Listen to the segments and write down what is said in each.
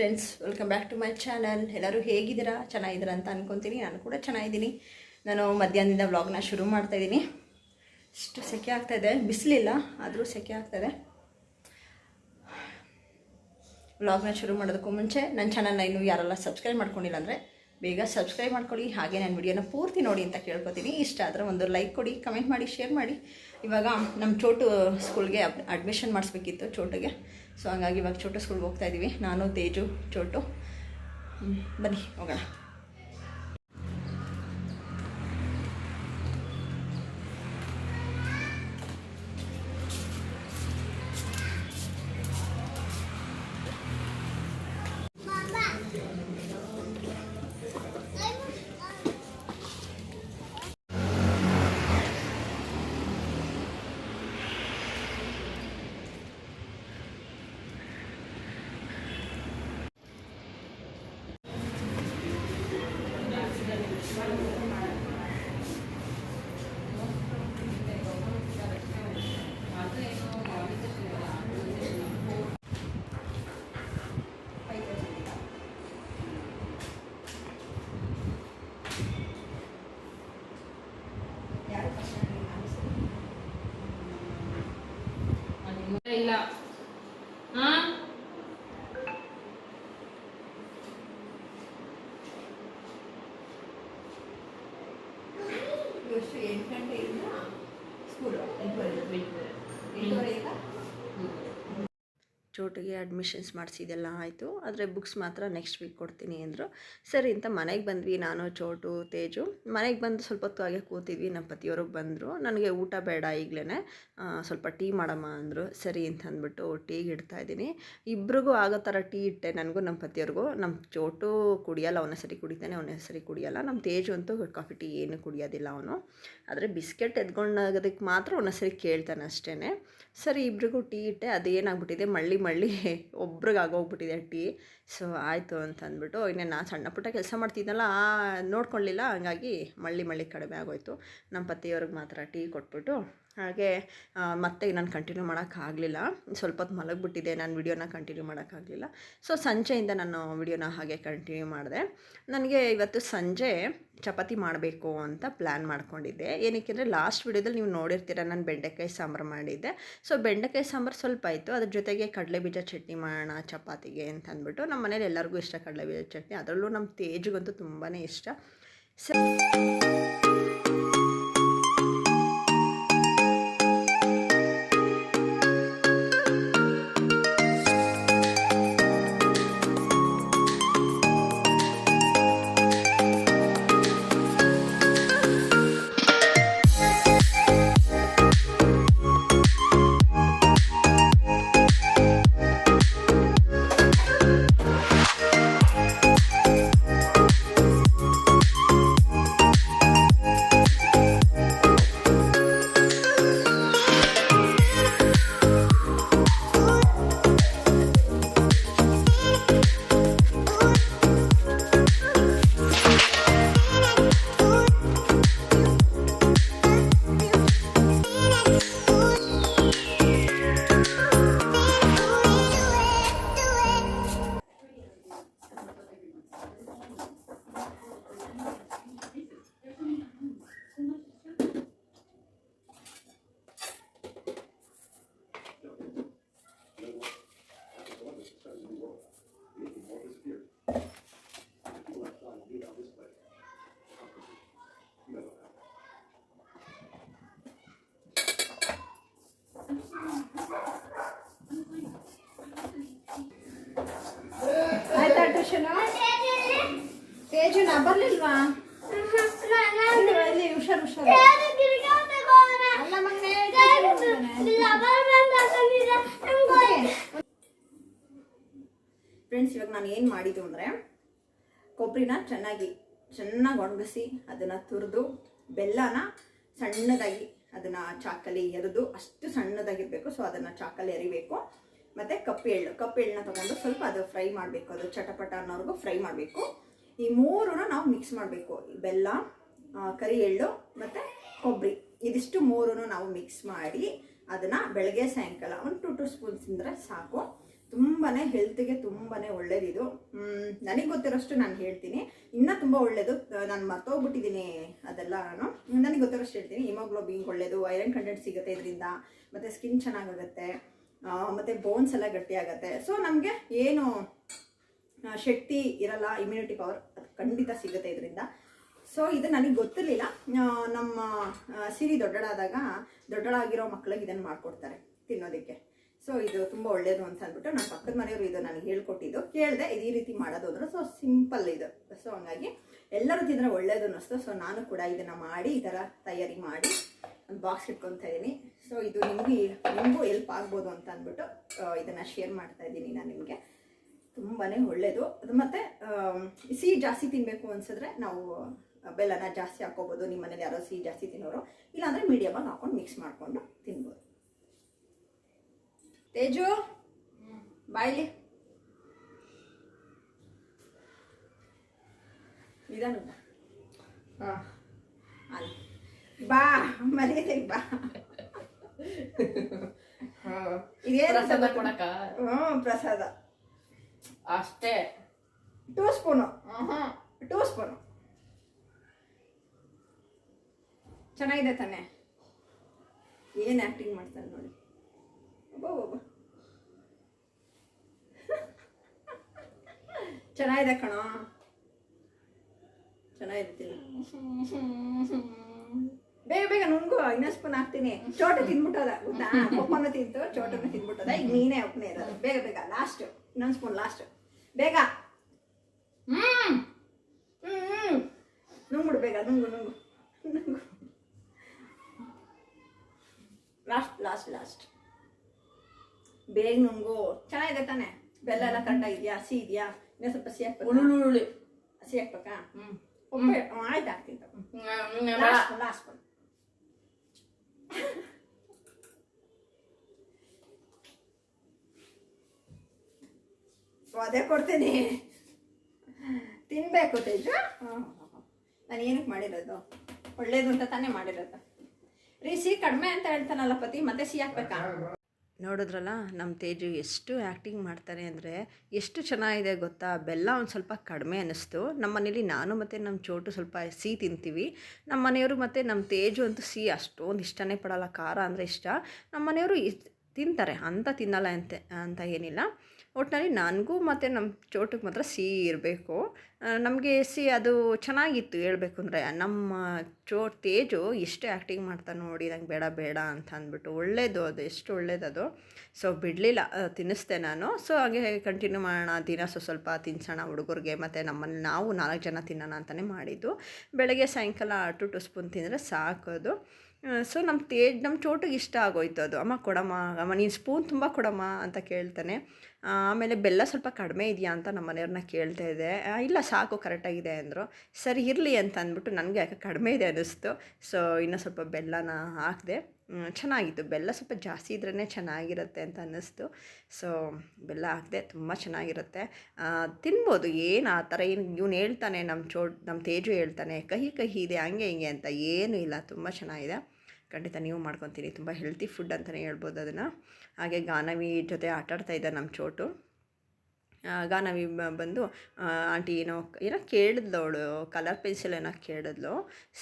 Friends welcome back to my channel ಎಲ್ಲರೂ ಹೇಗಿದ್ದೀರಾ? ಚೆನ್ನಾಗಿದ್ದೀರಾ ಅಂತ ಅನ್ಕೊತೀನಿ. ನಾನು ಕೂಡ ಚೆನ್ನಾಗಿದ್ದೀನಿ. ನಾನು ಮಧ್ಯಾಹ್ನದಿಂದ ವ್ಲಾಗ್ನ ಶುರು ಮಾಡ್ತಾಯಿದ್ದೀನಿ ಇಷ್ಟು ಸೆಕೆ ಆಗ್ತಾಯಿದೆ ಬಿಸಿಲಿಲ್ಲ, ಆದರೂ ಸೆಕೆ ಆಗ್ತಾಯಿದೆ ವ್ಲಾಗ್ನ ಶುರು ಮಾಡೋದಕ್ಕೂ ಮುಂಚೆ ನನ್ನ ಚಾನಲ್ನ ಇನ್ನೂ ಯಾರೆಲ್ಲ ಸಬ್ಸ್ಕ್ರೈಬ್ ಮಾಡ್ಕೊಂಡಿಲ್ಲ ಅಂದರೆ ಬೇಗ ಸಬ್ಸ್ಕ್ರೈಬ್ ಮಾಡ್ಕೊಳ್ಳಿ. ಹಾಗೆ ನನ್ನ ವಿಡಿಯೋನ ಪೂರ್ತಿ ನೋಡಿ ಅಂತ ಕೇಳ್ಕೊತೀನಿ. ಇಷ್ಟ ಆದರೆ ಒಂದು ಲೈಕ್ ಕೊಡಿ ಕಮೆಂಟ್ ಮಾಡಿ ಶೇರ್ ಮಾಡಿ. ಇವಾಗ ನಮ್ಮ ಚೋಟು ಸ್ಕೂಲ್ಗೆ ಅಡ್ಮಿಷನ್ ಮಾಡಿಸ್ಬೇಕಿತ್ತು ಚೋಟಿಗೆ. ಸೊ ಹಂಗಾಗಿ ಇವಾಗ ಚೋಟು ಸ್ಕೂಲ್ಗೆ ಹೋಗ್ತಾ ಇದ್ದೀವಿ ನಾನು ತೇಜು ಚೋಟು. ಬನ್ನಿ ಹೋಗೋಣ. ಇಲ್ಲ ಚೋಟಿಗೆ ಅಡ್ಮಿಷನ್ಸ್ ಮಾಡಿಸಿದೆಲ್ಲ ಆಯಿತು. ಆದರೆ ಬುಕ್ಸ್ ಮಾತ್ರ ನೆಕ್ಸ್ಟ್ ವೀಕ್ ಕೊಡ್ತೀನಿ ಅಂದರು. ಸರಿ ಅಂತ ಮನೆಗೆ ಬಂದ್ವಿ ನಾನು, ಚೋಟು, ತೇಜು. ಮನೆಗೆ ಬಂದು ಸ್ವಲ್ಪ ಹೊತ್ತು ಹಾಗೆ ಕೂತಿದ್ವಿ. ನಮ್ಮ ಪತಿಯವರು ಬಂದರು. ನನಗೆ ಊಟ ಬೇಡ ಈಗಲೇ ಸ್ವಲ್ಪ ಟೀ ಮಾಡಮ್ಮ ಅಂದರು. ಸರಿ ಅಂತ ಅಂದ್ಬಿಟ್ಟು ಟೀಗೆ ಇಡ್ತಾ ಇದ್ದೀನಿ. ಇಬ್ರಿಗೂ ಆಗೋ ಥರ ಟೀ ಇಟ್ಟೆ. ನನಗೂ ನಮ್ಮ ಪತಿಯವ್ರಿಗೂ ನಮ್ಮ ಚೋಟು ಕುಡಿಯಲ್ಲ, ಅವನ ಸರಿ ಕುಡಿತಾನೆ, ಅವನ ಸರಿ ಕುಡಿಯಲ್ಲ. ನಮ್ಮ ತೇಜು ಅಂತೂ ಕಾಫಿ ಟೀ ಏನು ಕುಡಿಯೋದಿಲ್ಲ ಅವನು. ಆದರೆ ಬಿಸ್ಕೆಟ್ ಎದ್ಕೊಂಡಾಗೋದಕ್ಕೆ ಮಾತ್ರ ಒಂದೊಂದ್ಸರಿ ಕೇಳ್ತಾನೆ ಅಷ್ಟೇ ಸರಿ, ಇಬ್ರಿಗೂ ಟೀ ಇಟ್ಟೆ, ಅದೇನಾಗ್ಬಿಟ್ಟಿದೆ, ಮಳ್ಳಿ ಮಳ್ಳಿ ಒಬ್ರಿಗೆ ಆಗೋಗ್ಬಿಟ್ಟಿದೆ ಟೀ. ಸೊ, ಆಯಿತು ಅಂತ ಅಂದ್ಬಿಟ್ಟು ಇನ್ನೇ ನಾನು ಸಣ್ಣ ಪುಟ್ಟ ಕೆಲಸ ಮಾಡ್ತಿದ್ನಲ್ಲ, ಆ ನೋಡ್ಕೊಳ್ಳಿಲ್ಲ ಹಂಗಾಗಿ ಮಳ್ಳಿ ಮಳ್ಳಿ ಕಡಿಮೆ ಆಗೋಯ್ತು. ನಮ್ಮ ಪತಿಯವ್ರಿಗೆ ಮಾತ್ರ ಟೀ ಕೊಟ್ಬಿಟ್ಟು ಹಾಗೆ ಮತ್ತೆ ನಾನು ಕಂಟಿನ್ಯೂ ಮಾಡೋಕ್ಕಾಗಲಿಲ್ಲ ಸ್ವಲ್ಪ ಹೊತ್ತು ಮಲಗಿಬಿಟ್ಟಿದೆ, ನಾನು ವಿಡಿಯೋನ ಕಂಟಿನ್ಯೂ ಮಾಡೋಕ್ಕಾಗಲಿಲ್ಲ ಸೊ ಸಂಜೆಯಿಂದ ನಾನು ವಿಡಿಯೋನ ಹಾಗೆ ಕಂಟಿನ್ಯೂ ಮಾಡಿದೆ. ನನಗೆ ಇವತ್ತು ಸಂಜೆ ಚಪಾತಿ ಮಾಡಬೇಕು ಅಂತ ಪ್ಲ್ಯಾನ್ ಮಾಡ್ಕೊಂಡಿದ್ದೆ. ಏನಕ್ಕೆ ಅಂದರೆ ಲಾಸ್ಟ್ ವಿಡಿಯೋದಲ್ಲಿ ನೀವು ನೋಡಿರ್ತೀರ, ನಾನು ಬೆಂಡೆಕಾಯಿ ಸಾಂಬಾರು ಮಾಡಿದ್ದೆ. ಸೊ ಬೆಂಡೆಕಾಯಿ ಸಾಂಬಾರು ಸ್ವಲ್ಪ ಆಯಿತು. ಅದ್ರ ಜೊತೆಗೆ ಕಡಲೆಬೀಜ ಚಟ್ನಿ ಮಾಡೋಣ ಚಪಾತಿಗೆ ಅಂತ ಅಂದ್ಬಿಟ್ಟು ನಮ್ಮ ಮನೇಲಿ ಎಲ್ಲರಿಗೂ ಇಷ್ಟ ಕಡಲೆಬೀಜ ಚಟ್ನಿ. ಅದರಲ್ಲೂ ನಮ್ಮ ತೇಜಿಗಂತೂ ತುಂಬಾ ಇಷ್ಟ. ಸೊ ಬರ್ಲಿಲ್ವಾ ಹುಷಾರು ಹುಷಾರು. ಫ್ರೆಂಡ್ಸ್ ಇವಾಗ ನಾನು ಏನು ಮಾಡಿದ್ದು ಅಂದರೆ ಕೊಬ್ಬರಿನ ಚೆನ್ನಾಗಿ ಚೆನ್ನಾಗಿ ಒಣಗಿಸಿ ಅದನ್ನು ತುರಿದು ಬೆಲ್ಲನ ಸಣ್ಣದಾಗಿ ಅದನ್ನು ಚಾಕಲ್ಲಿ ಎರೆದು ಅಷ್ಟು ಸಣ್ಣದಾಗಿರಬೇಕು ಸೊ ಅದನ್ನು ಚಾಕಲ್ಲಿ ಎರಿಬೇಕು. ಮತ್ತು ಕಪ್ಪು ಎಳ್ಳು ಕಪ್ಪು ಎಳ್ಳನ್ನ ತೊಗೊಂಡು ಸ್ವಲ್ಪ ಅದು ಫ್ರೈ ಮಾಡಬೇಕು ಅದು ಚಟಪಟ ಅನ್ನೋರ್ಗು ಫ್ರೈ ಮಾಡಬೇಕು. ಈ ಮೂರನ್ನ ನಾವು ಮಿಕ್ಸ್ ಮಾಡಬೇಕು. ಬೆಲ್ಲ ಕರಿ ಎಳ್ಳು ಮತ್ತು ಕೊಬ್ಬರಿ. ಇದಿಷ್ಟು ಮೂರನ್ನು ನಾವು ಮಿಕ್ಸ್ ಮಾಡಿ ಅದನ್ನು ಬೆಳಗ್ಗೆ ಸಾಯಂಕಾಲ ಒಂದು ಟು ಟು ಸ್ಪೂನ್ಸ್ ತಿಂದರೆ ಸಾಕು. ತುಂಬಾ ಹೆಲ್ತಿಗೆ ತುಂಬಾ ಒಳ್ಳೇದಿದು. ನನಗೆ ಗೊತ್ತಿರೋಷ್ಟು ನಾನು ಹೇಳ್ತೀನಿ. ಇನ್ನೂ ತುಂಬ ಒಳ್ಳೆಯದು ನಾನು ಮರ್ತೋಗ್ಬಿಟ್ಟಿದ್ದೀನಿ ಅದೆಲ್ಲ ನಾನು. ನನಗೆ ಗೊತ್ತಿರೋಷ್ಟು ಹೇಳ್ತೀನಿ. ಹಿಮೋಗ್ಲೋಬಿನ್ ಒಳ್ಳೇದು ಐರನ್ ಕಂಟೆಂಟ್ ಸಿಗುತ್ತೆ ಇದರಿಂದ. ಮತ್ತು ಸ್ಕಿನ್ ಚೆನ್ನಾಗಾಗುತ್ತೆ. ಮತ್ತು ಬೋನ್ಸ್ ಎಲ್ಲ ಗಟ್ಟಿಯಾಗತ್ತೆ. ಸೊ ನಮಗೆ ಏನು ಶಕ್ತಿ ಇರಲ್ಲ ಇಮ್ಯುನಿಟಿ ಪವರ್ ಖಂಡಿತ ಸಿಗುತ್ತೆ ಇದರಿಂದ. ಸೊ ಇದು ನನಗೆ ಗೊತ್ತಿರಲಿಲ್ಲ. ನಮ್ಮ ಸಿರಿ ದೊಡ್ಡಳಾದಾಗ ದೊಡ್ಡಳಾಗಿರೋ ಮಕ್ಕಳಿಗೆ ಇದನ್ನು ಮಾಡಿಕೊಡ್ತಾರೆ ತಿನ್ನೋದಕ್ಕೆ. ಸೊ ಇದು ತುಂಬ ಒಳ್ಳೇದು ಅಂತ ಅಂದ್ಬಿಟ್ಟು ನಮ್ಮ ಪಕ್ಕದ ಮನೆಯವರು ಇದು ನನಗೆ ಹೇಳ್ಕೊಟ್ಟಿದ್ದು. ಕೇಳಿದೆ ಇದು ಈ ರೀತಿ ಮಾಡೋದು ಅಂದ್ರೆ. ಸೊ ಸಿಂಪಲ್ ಇದು. ಸೊ ಹಂಗಾಗಿ ಎಲ್ಲರೂ ತಿಂದರೆ ಒಳ್ಳೇದು ಅನ್ನಿಸ್ತು. ಸೊ ನಾನು ಕೂಡ ಇದನ್ನು ಮಾಡಿ, ಈ ಥರ ತಯಾರಿ ಮಾಡಿ, ಒಂದು ಬಾಕ್ಸ್ ಇಟ್ಕೊತಾ ಇದ್ದೀನಿ ಸೊ ಇದು ನಿಮಗೆ, ನಿಮಗೂ ಎಲ್ಪ್ ಆಗ್ಬೋದು ಅಂತ ಅಂದ್ಬಿಟ್ಟು ಇದನ್ನ ಶೇರ್ ಮಾಡ್ತಾ ಇದ್ದೀನಿ ನಾನು ನಿಮಗೆ. ತುಂಬಾ ಒಳ್ಳೆಯದು ಅದು ಮತ್ತು ಸಿಹಿ ಜಾಸ್ತಿ ತಿನ್ನಬೇಕು ಅನ್ಸಿದ್ರೆ ನಾವು ಬೆಲ್ಲನ ಜಾಸ್ತಿ ಹಾಕೋಬೋದು. ನಿಮ್ಮ ಮನೇಲಿ ಯಾರೋ ಸಿಹಿ ಜಾಸ್ತಿ ತಿನ್ನೋರು. ಇಲ್ಲಾಂದರೆ ಮೀಡಿಯಮಾಗಿ ಹಾಕೊಂಡು ಮಿಕ್ಸ್ ಮಾಡಿಕೊಂಡು ತಿನ್ಬೋದು. ತೇಜು ಬಾಯ್ಲಿ. ನಿಧಾನ ಬಾ. ಮನೆಯಲ್ಲಿ ಬಾ. ಇದೇನು ಪ್ರಸಾದ ಕೊಡಕ ಹ್ಞೂ ಪ್ರಸಾದ. ಅಷ್ಟೇ. ಟೂ ಸ್ಪೂನು ಟೂ ಸ್ಪೂನು ಚೆನ್ನಾಗಿದೆ ತಾನೆ. ಏನು ಆ್ಯಕ್ಟಿಂಗ್ ಮಾಡ್ತಾನೆ ನೋಡಿ. ಒಬ್ಬ ಚೆನ್ನಾಗಿದೆ ಕಣೋ. ಚೆನ್ನಾಗಿದೆ ತಿನ್ನು ಬೇಗ ಬೇಗ ನುಂಗು ಇನ್ನೊಂದು ಸ್ಪೂನ್ ಹಾಕ್ತೀನಿ. ಚೋಟ ತಿನ್ಬಿಟ್ಟದ ಗೊತ್ತಾ? ಪಪ್ಪನ ತಿಂತು ಚೋಟನ ತಿನ್ಬಿಟ್ಟದ. ಈಗ ನೀನೇ ಒಪ್ಪನೇ ಇರೋದು. ಬೇಗ ಬೇಗ ಲಾಸ್ಟ್ ಇನ್ನೊಂದು ಸ್ಪೂನ್ ಲಾಸ್ಟ್ ಬೇಗ. ಹ್ಮ್. ಹ್ಮ್. ನುಂಗ್ಬಿಡು ಬೇಗ ನುಂಗು ನುಂಗು. ನುಂಗು. ಲಾಸ್ಟ್ ಲಾಸ್ಟ್ ಲಾಸ್ಟ್ ಬೇಗ ನುಂಗು. ಚೆನ್ನಾಗಿದೆ ತಾನೆ? ಬೆಲ್ಲ ಎಲ್ಲ ಕರೆಕ್ಟಾಗಿದೆಯಾ ಹಸಿ ಇದೆಯಾ? ಇನ್ನೂ ಸ್ವಲ್ಪ ಹಸಿ ಹಾಕ್ಬೇಕು? ಉಳ್ಳುಳ್ಳಿ ಹಸಿ ಹಾಕ್ಬೇಕಾ? ಹ್ಮ್. ಒಮ್ಮೆ ಆಯ್ತು ಹಾಕ್ತೀನಿ ಲಾಸ್ಟ್ ಲಾಸ್ಟ್ ಅದೇ ಕೊಡ್ತೀನಿ. ತಿನ್ಬೇಕು ತೇಜು? ನಾನು ಏನಕ್ಕೆ ಮಾಡಿರೋದು? ಒಳ್ಳೇದು ಅಂತ ತಾನೇ ಮಾಡಿರೋದು. ರೀ, ಸಿಹಿ ಕಡಿಮೆ ಅಂತ ಹೇಳ್ತಾನಲ್ಲ ಪತಿ, ಮತ್ತೆ ಸಿಹಿ ಹಾಕ್ಬೇಕಾ? ನೋಡಿದ್ರಲ್ಲ, ನಮ್ಮ ತೇಜು ಎಷ್ಟು ಆ್ಯಕ್ಟಿಂಗ್ ಮಾಡ್ತಾರೆ ಅಂದರೆ ಎಷ್ಟು ಚೆನ್ನಾಗಿದೆ ಗೊತ್ತಾ? ಬೆಲ್ಲ ಒಂದು ಸ್ವಲ್ಪ ಕಡಿಮೆ ಅನ್ನಿಸ್ತು. ನಮ್ಮ ಮನೇಲಿ ನಾನು ಮತ್ತು ನಮ್ಮ ಚೋಟು ಸ್ವಲ್ಪ ಸಿಹಿ ತಿಂತೀವಿ. ನಮ್ಮ ಮನೆಯವರು ಮತ್ತು ನಮ್ಮ ತೇಜು ಅಂತೂ ಸಿಹಿ ಅಷ್ಟೊಂದು ಇಷ್ಟನೇ ಪಡೋಲ್ಲ. ಖಾರ ಅಂದರೆ ಇಷ್ಟ. ನಮ್ಮ ಮನೆಯವರು ತಿಂತಾರೆ, ಅಂತ ತಿನ್ನಲ್ಲ ಅಂತ ಅಂತ ಏನಿಲ್ಲ. ಒಟ್ಟಿನಲ್ಲಿ ನನಗೂ ಮತ್ತು ನಮ್ಮ ಚೋಟಕ್ಕೆ ಮಾತ್ರ ಸಿಹಿ ಇರಬೇಕು. ನಮಗೆ ಸಿ, ಅದು ಚೆನ್ನಾಗಿತ್ತು ಹೇಳಬೇಕು ಅಂದರೆ, ನಮ್ಮ ಚೋ ತೇಜು ಎಷ್ಟು ಆ್ಯಕ್ಟಿಂಗ್ ಮಾಡ್ತಾ ನೋಡಿ, ನಂಗೆ ಬೇಡ ಬೇಡ ಅಂತ ಅಂದ್ಬಿಟ್ಟು, ಒಳ್ಳೇದು ಅದು, ಎಷ್ಟು ಒಳ್ಳೇದದು ಸೊ ಬಿಡಲಿಲ್ಲ ತಿನ್ನಿಸ್ದೆ ನಾನು. ಸೊ ಹಾಗೆ ಕಂಟಿನ್ಯೂ ಮಾಡೋಣ, ದಿನ ಸೊ ಸ್ವಲ್ಪ ತಿನ್ಸೋಣ ಹುಡುಗರಿಗೆ, ಮತ್ತು ನಮ್ಮಲ್ಲಿ ನಾವು ನಾಲ್ಕು ಜನ ತಿನ್ನೋಣ ಅಂತಲೇ ಮಾಡಿದ್ದು. ಬೆಳಗ್ಗೆ ಸಾಯಂಕಾಲ ಟು ಟು ಸ್ಪೂನ್ ತಿಂದರೆ ಸಾಕೋದು. ಸೊ ನಮ್ಮ ತೇಜ್ ನಮ್ಮ ಚೋಟಿಗೆ ಇಷ್ಟ ಆಗೋಯ್ತು ಅದು. ಅಮ್ಮ ಕೊಡಮ್ಮ, ಅಮ್ಮ ನೀನು ಸ್ಪೂನ್ ತುಂಬ ಕೊಡಮ್ಮ ಅಂತ ಕೇಳ್ತಾನೆ. ಆಮೇಲೆ ಬೆಲ್ಲ ಸ್ವಲ್ಪ ಕಡಿಮೆ ಇದೆಯಾ ಅಂತ ನಮ್ಮ ಮನೆಯವ್ರನ್ನ ಕೇಳ್ತಾ ಇದ್ದೆ ಇಲ್ಲ, ಸಾಕು ಕರೆಕ್ಟಾಗಿದೆ ಅಂದರು. ಸರಿ, ಇರಲಿ ಅಂತ ಅಂದ್ಬಿಟ್ಟು ನನಗೆ ಯಾಕೆ ಕಡಿಮೆ ಇದೆ ಅನ್ನಿಸ್ತು. ಸೊ ಇನ್ನೂ ಸ್ವಲ್ಪ ಬೆಲ್ಲನ ಹಾಕಿದೆ. ಚೆನ್ನಾಗಿತ್ತು. ಬೆಲ್ಲ ಸ್ವಲ್ಪ ಜಾಸ್ತಿ ಇದ್ರೇ ಚೆನ್ನಾಗಿರುತ್ತೆ ಅಂತ ಅನ್ನಿಸ್ತು. ಸೊ ಬೆಲ್ಲ ಹಾಕಿದೆ ತುಂಬ ಚೆನ್ನಾಗಿರುತ್ತೆ. ತಿನ್ಬೋದು. ಏನು ಆ ಥರ ಏನು ಇವ್ನು ಹೇಳ್ತಾನೆ ನಮ್ಮ ಚೋ ನಮ್ಮ ತೇಜು ಹೇಳ್ತಾನೆ, ಕಹಿ ಕಹಿ ಇದೆ, ಹಂಗೆ ಹಿಂಗೆ ಅಂತ ಏನೂ ಇಲ್ಲ. ತುಂಬ ಚೆನ್ನಾಗಿದೆ. ಖಂಡಿತ ನೀವು ಮಾಡ್ಕೊತೀನಿ. ತುಂಬ ಹೆಲ್ತಿ ಫುಡ್ ಅಂತಲೇ ಹೇಳ್ಬೋದು ಅದನ್ನು. ಹಾಗೆ ಗಾನವಿ ಜೊತೆ ಆಟಾಡ್ತಾ ಇದ್ದ ನಮ್ಮ ಚೋಟು. ಆ, ಗಾನವಿ ಬ- ಬಂದು ಆಂಟಿ ಏನೋ ಏನೋ ಕೇಳಿದ್ಲು ಅವಳು ಕಲರ್ ಪೆನ್ಸಿಲ್ ಏನೋ ಕೇಳಿದ್ಲು.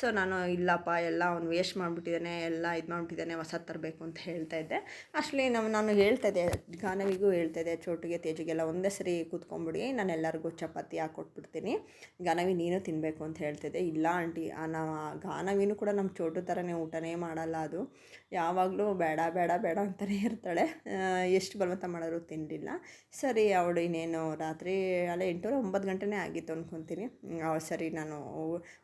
ಸೊ ನಾನು ಇಲ್ಲಪ್ಪ ಎಲ್ಲ ಅವ್ನು ವೇಸ್ಟ್ ಮಾಡಿಬಿಟ್ಟಿದ್ದಾನೆ ಎಲ್ಲ ಇದು ಮಾಡಿಬಿಟ್ಟಿದ್ದಾನೆ ಹೊಸ ತರಬೇಕು ಅಂತ ಹೇಳ್ತಾ ಇದ್ದೆ. ಅಷ್ಟಲಿ ನಮ್ಮ ನಾನು ಹೇಳ್ತಾ ಇದ್ದೆ ಗಾನವಿಗೂ ಹೇಳ್ತಾ ಇದ್ದೆ ಚೋಟಿಗೆ ತೇಜಿಗೆಲ್ಲ ಒಂದೇ ಸರಿ ಕೂತ್ಕೊಂಡ್ಬಿಡಿ ನಾನು ಎಲ್ಲರಿಗೂ ಚಪಾತಿ ಹಾಕೊಟ್ಬಿಡ್ತೀನಿ ಗಾನವಿ ನೀನು ತಿನ್ನಬೇಕು ಅಂತ ಹೇಳ್ತಾ ಇದ್ದೆ. ಇಲ್ಲ ಆಂಟಿ ನಾವು ಗಾನವಿನೂ ಕೂಡ ನಮ್ಮ ಚೋಟು ಥರನೇ ಊಟನೇ ಮಾಡಲ್ಲ ಅದು. ಯಾವಾಗಲೂ ಬೇಡ ಬೇಡ ಬೇಡ ಅಂತಲೇ ಇರ್ತಾಳೆ. ಎಷ್ಟು ಬಲವಂತ ಮಾಡಿದ್ರು ತಿನ್ನಲಿಲ್ಲ ಸರಿ ಅವಳು ಇನ್ನೇನು ರಾತ್ರಿ ಅಲ್ಲ ಎಂಟೂವರೆ ಒಂಬತ್ತು ಗಂಟೆನೇ ಆಗಿತ್ತು ಅಂದ್ಕೊತೀನಿ ಸರಿ ನಾನು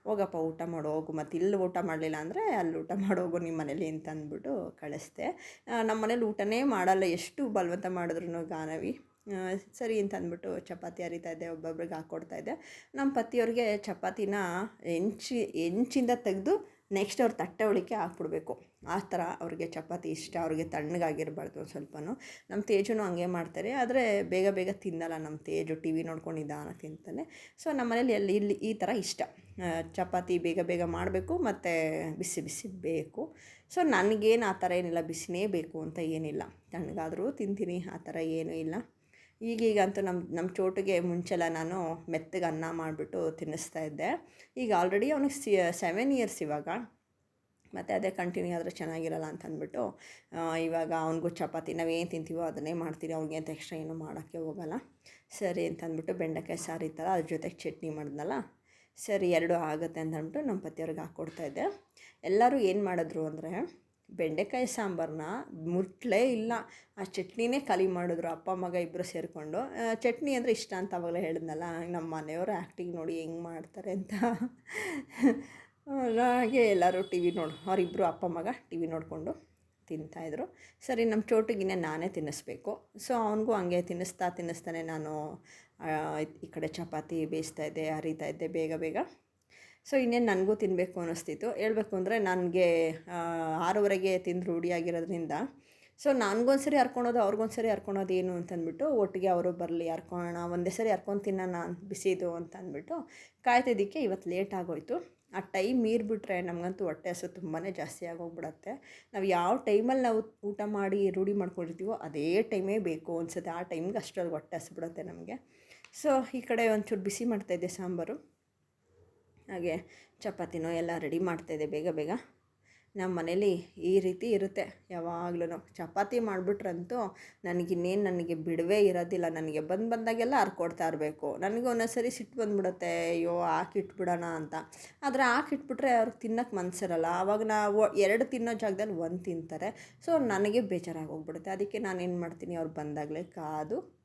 ಹೋಗಪ್ಪ, ಊಟ ಮಾಡು, ಹೋಗು. ಮತ್ತು ಇಲ್ಲಿ ಊಟ ಮಾಡಲಿಲ್ಲ ಅಂದರೆ ಅಲ್ಲಿ ಊಟ ಮಾಡೋಗು ನಿಮ್ಮ ಮನೇಲಿ ಅಂತ ಅಂದ್ಬಿಟ್ಟು ಕಳಿಸ್ದೆ. ನಮ್ಮ ಮನೇಲಿ ಊಟನೇ ಮಾಡಲ್ಲ, ಎಷ್ಟು ಬಲವಂತ ಮಾಡಿದ್ರು ಗಾನವಿ. ಸರಿ ಅಂತ ಅಂದ್ಬಿಟ್ಟು ಚಪಾತಿ ಅರಿತಾ ಇದ್ದೆ, ಒಬ್ಬೊಬ್ರಿಗೆ ಹಾಕ್ಕೊಡ್ತಾ ಇದ್ದೆ. ನಮ್ಮ ಪತಿಯವ್ರಿಗೆ ಚಪಾತಿನ ಹೆಂಚಿ, ಹೆಂಚಿಂದ ತೆಗೆದು ನೆಕ್ಸ್ಟ್ ಅವ್ರು ತಟ್ಟೆ ಒಳಕ್ಕೆ ಹಾಕ್ಬಿಡ್ಬೇಕು ಆ ಥರ ಅವ್ರಿಗೆ ಚಪಾತಿ ಇಷ್ಟ, ಅವ್ರಿಗೆ ತಣ್ಣಗಾಗಿರಬಾರ್ದು ಒಂದು ಸ್ವಲ್ಪನೂ. ನಮ್ಮ ತೇಜುನು ಹಂಗೆ ಮಾಡ್ತಾರೆ. ಆದರೆ ಬೇಗ ಬೇಗ ತಿನ್ನಲ್ಲ ನಮ್ಮ ತೇಜು, ಟಿ ವಿ ನೋಡ್ಕೊಂಡು ನಿಧಾನ ತಿಂತಾನೆ. ಸೊ ನಮ್ಮ ಮನೇಲಿ ಎಲ್ಲಿ, ಇಲ್ಲಿ ಈ ಥರ ಇಷ್ಟ. ಚಪಾತಿ ಬೇಗ ಬೇಗ ಮಾಡಬೇಕು ಮತ್ತು ಬಿಸಿ ಬಿಸಿ ಬೇಕು. ಸೊ ನನಗೇನು ಆ ಥರ ಏನಿಲ್ಲ, ಬಿಸಿನೇ ಬೇಕು ಅಂತ ಏನಿಲ್ಲ. ತಣ್ಣಗಾದರೂ ತಿಂತೀನಿ, ಆ ಥರ ಏನೂ ಇಲ್ಲ. ಈಗೀಗಂತೂ ನಮ್ಮ ನಮ್ಮ ಚೋಟಿಗೆ ಮುಂಚೆಲ್ಲ ನಾನು ಮೆತ್ತಗೆ ಅನ್ನ ಮಾಡಿಬಿಟ್ಟು ತಿನ್ನಿಸ್ತಾ ಇದ್ದೆ. ಈಗ ಆಲ್ರೆಡಿ ಅವನಿಗೆ ಸಿ ಸೆವೆನ್ ಇಯರ್ಸ್ ಇವಾಗ. ಮತ್ತು ಅದೇ ಕಂಟಿನ್ಯೂ ಆದರೆ ಚೆನ್ನಾಗಿರಲ್ಲ ಅಂತ ಅಂದ್ಬಿಟ್ಟು ಆ, ಇವಾಗ ಅವ್ನಿಗೂ ಚಪಾತಿ ನಾವೇನು ತಿಂತೀವೋ ಅದನ್ನೇ ಮಾಡ್ತೀನಿ ಅವ್ನಿಗೆ ಅಂತ ಎಕ್ಸ್ಟ್ರಾ ಏನೂ ಮಾಡೋಕ್ಕೆ ಹೋಗಲ್ಲ. ಸರಿ ಅಂತ ಅಂದ್ಬಿಟ್ಟು ಬೆಂಡೆಕಾಯಿ ಸಾರು ಇತ್ತಲ್ಲ ಅದ್ರ ಜೊತೆಗೆ ಚಟ್ನಿ ಮಾಡಿದ್ನಲ್ಲ. ಸರಿ ಎರಡು ಆಗುತ್ತೆ ಅಂತ ಅಂದ್ಬಿಟ್ಟು ನಮ್ಮ ಪತಿಯವ್ರಿಗೆ ಹಾಕ್ಕೊಡ್ತಾಯಿದ್ದೆ ಎಲ್ಲರೂ ಏನು ಮಾಡಿದ್ರು ಅಂದರೆ ಬೆಂಡೆಕಾಯಿ ಸಾಂಬಾರನ್ನ ಮುಟ್ಲೇ ಇಲ್ಲ. ಆ ಚಟ್ನಿನೇ ಖಾಲಿ ಮಾಡಿದ್ರು ಅಪ್ಪ, ಮಗ ಇಬ್ಬರು ಸೇರಿಕೊಂಡು. ಚಟ್ನಿ ಅಂದರೆ ಇಷ್ಟ ಅಂತ ಅವಾಗಲೇ ಹೇಳಿದ್ನಲ್ಲ, ನಮ್ಮ ಮನೆಯವರು ಆ್ಯಕ್ಟಿಂಗ್ ನೋಡಿ ಹೆಂಗೆ ಮಾಡ್ತಾರೆ ಅಂತ. ಹಾಗೆ ಎಲ್ಲರೂ ಟಿ ವಿ ನೋಡಿ ಅವರಿಬ್ಬರು ಅಪ್ಪ, ಮಗ ಟಿ ವಿ ನೋಡಿಕೊಂಡು ತಿಂತಾಯಿದ್ರು ಸರಿ, ನಮ್ಮ ಚೋಟಿಗಿನೇ ನಾನೇ ತಿನ್ನಿಸ್ಬೇಕು. ಸೊ ಅವನಿಗೂ ಹಂಗೆ ತಿನ್ನಿಸ್ತಾ ತಿನ್ನಿಸ್ತಾನೆ ನಾನು ಈ ಕಡೆ ಚಪಾತಿ ಬೇಯಿಸ್ತಾ ಇದ್ದೆ, ಹರಿತಾ ಇದ್ದೆ ಬೇಗ ಬೇಗ. ಸೊ, ಇನ್ನೇನು ನನಗೂ ತಿನ್ನಬೇಕು ಅನ್ನಿಸ್ತಿತ್ತು ಹೇಳಬೇಕು ಅಂದರೆ ನನಗೆ ಆರೂವರೆಗೆ ತಿಂದು ರೂಢಿಯಾಗಿರೋದ್ರಿಂದ ಸೊ, ನನಗೊಂದ್ಸರಿ ಹರ್ಕೊಳೋದು ಅವ್ರಿಗೊಂದ್ಸರಿ ಹರ್ಕೊಳೋದು ಏನು ಅಂತಂದ್ಬಿಟ್ಟು ಒಟ್ಟಿಗೆ ಅವರು ಬರಲಿ ಹರ್ಕೊಳ್ಳೋಣ ಒಂದೇ ಸರಿ ಹರ್ಕೊಂಡು ತಿನ್ನೋಣ ಬಿಸಿದು ಅಂತ ಅಂದ್ಬಿಟ್ಟು ಕಾಯ್ತಿದ್ದಕ್ಕೆ ಇವತ್ತು ಲೇಟ್ ಆಗೋಯ್ತು. ಆ ಟೈಮ್ ಮೀರಿಬಿಟ್ರೆ ನಮಗಂತೂ ಹೊಟ್ಟೆ ಹಸು ತುಂಬಾ ಜಾಸ್ತಿ ಆಗೋಗ್ಬಿಡತ್ತೆ. ನಾವು ಯಾವ ಟೈಮಲ್ಲಿ ನಾವು ಊಟ ಮಾಡಿ ರೂಢಿ ಮಾಡ್ಕೊಂಡಿರ್ತೀವೋ ಅದೇ ಟೈಮೇ ಬೇಕು ಅನ್ಸುತ್ತೆ. ಆ ಟೈಮ್ಗೆ ಅಷ್ಟರಲ್ಲಿ ಹೊಟ್ಟೆ ಹಸ್ಬಿಡುತ್ತೆ ನಮಗೆ. ಸೊ, ಈ ಕಡೆ ಒಂಚೂರು ಬಿಸಿ ಮಾಡ್ತಾಯಿದ್ದೆ ಸಾಂಬಾರು. ಹಾಗೆ ಚಪಾತಿನೋ ಎಲ್ಲ ರೆಡಿ ಮಾಡ್ತಾಯಿದ್ದೆ ಬೇಗ ಬೇಗ. ನಮ್ಮ ಮನೇಲಿ ಈ ರೀತಿ ಇರುತ್ತೆ. ಯಾವಾಗ್ಲೂ ಚಪಾತಿ ಮಾಡಿಬಿಟ್ರಂತೂ ನನಗಿನ್ನೇನು ನನಗೆ ಬಿಡವೇ ಇರೋದಿಲ್ಲ. ನನಗೆ ಬಂದು ಬಂದಾಗೆಲ್ಲ ಹರ್ಕೊಡ್ತಾ ಇರಬೇಕು. ನನಗೆ ಒಂದೊಂದ್ಸರಿ ಸಿಟ್ಟು ಬಂದ್ಬಿಡುತ್ತೆ. ಅಯ್ಯೋ ಹಾಕಿಟ್ಬಿಡೋಣ ಅಂತ. ಆದರೆ ಹಾಕಿಟ್ಬಿಟ್ರೆ ಅವ್ರಿಗೆ ತಿನ್ನೋಕ್ಕೆ ಮನಸ್ಸಿರಲ್ಲ ಆವಾಗ ನಾವು ಎರಡು ತಿನ್ನೋ ಜಾಗದಲ್ಲಿ ಒಂದು ತಿಂತಾರೆ. ಸೊ, ನನಗೆ ಬೇಜಾರಾಗಿ ಹೋಗ್ಬಿಡುತ್ತೆ. ಅದಕ್ಕೆ ನಾನು ಏನು ಮಾಡ್ತೀನಿ? ಅವ್ರು ಬಂದಾಗಲೇ ಕಾದು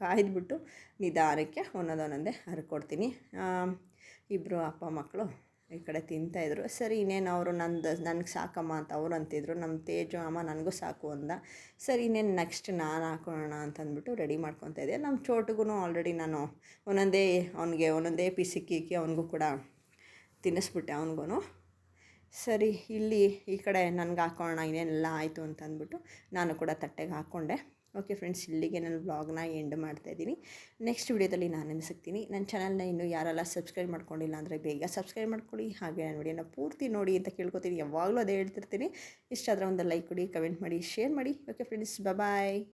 ಕಾಯ್ದುಬಿಟ್ಟು ನಿಧಾನಕ್ಕೆ ಒಂದೊಂದೊಂದೇ ಹರ್ಕೊಡ್ತೀನಿ. ಇಬ್ಬರು ಅಪ್ಪ ಮಕ್ಕಳು ಈ ಕಡೆ ತಿಂತಾಯಿದ್ರು ಸರಿ, ಇನ್ನೇನು ಅವರು ನಂದು, ನನಗೆ ಸಾಕಮ್ಮ ಅಂತ ಅವರು ಅಂತಿದ್ರು. ನಮ್ಮ ತೇಜು, ಅಮ್ಮ ನನಗೂ ಸಾಕು ಅಂದ. ಸರಿ, ಇನ್ನೇನು ನೆಕ್ಸ್ಟ್ ನಾನು ಹಾಕೋಣ ಅಂತಂದ್ಬಿಟ್ಟು ರೆಡಿ ಮಾಡ್ಕೊತಾ ಇದ್ದೆ. ನಮ್ಮ ಚೋಟಿಗೂ ಆಲ್ರೆಡಿ ನಾನು ಒಂದೊಂದೇ ಅವನಿಗೆ ಒಂದೊಂದೇ ಪೀಸ್ ಇಕ್ಕಿ ಇಕ್ಕಿ ಅವನಿಗೂ ಕೂಡ ತಿನ್ನಿಸ್ಬಿಟ್ಟೆ ಅವನಿಗೂ ಸರಿ, ಇಲ್ಲಿ ಈ ಕಡೆ ನನಗೆ ಹಾಕೋಣ ಇನ್ನೇನೆಲ್ಲ ಆಯಿತು ಅಂತಂದ್ಬಿಟ್ಟು ನಾನು ಕೂಡ ತಟ್ಟೆಗೆ ಹಾಕ್ಕೊಂಡೆ ಓಕೆ ಫ್ರೆಂಡ್ಸ್ ಇಲ್ಲಿಗೆ ನಾನು ಬ್ಲಾಗ್ನ ಎಂಡ್ ಮಾಡ್ತಾಯಿದ್ದೀನಿ ನೆಕ್ಸ್ಟ್ ವಿಡಿಯೋದಲ್ಲಿ ನಾನು ಸಿಗ್ತೀನಿ ನನ್ನ ಚಾನಲ್ನ ಇನ್ನು ಯಾರೆಲ್ಲ ಸಬ್ಸ್ಕ್ರೈಬ್ ಮಾಡ್ಕೊಂಡಿಲ್ಲ ಅಂದರೆ ಬೇಗ ಸಬ್ಸ್ಕ್ರೈಬ್ ಮಾಡ್ಕೊಳ್ಳಿ. ಹಾಗೆ ನನ್ನ ವಿಡಿಯೋನ ಪೂರ್ತಿ ನೋಡಿ ಅಂತ ಕೇಳ್ಕೊತೀನಿ. ಯಾವಾಗಲೂ ಅದೇ ಹೇಳ್ತಿರ್ತೀನಿ. ಇಷ್ಟ ಆದರೆ ಒಂದು ಲೈಕ್ ಕೊಡಿ ಕಮೆಂಟ್ ಮಾಡಿ ಶೇರ್ ಮಾಡಿ. Okay friends bye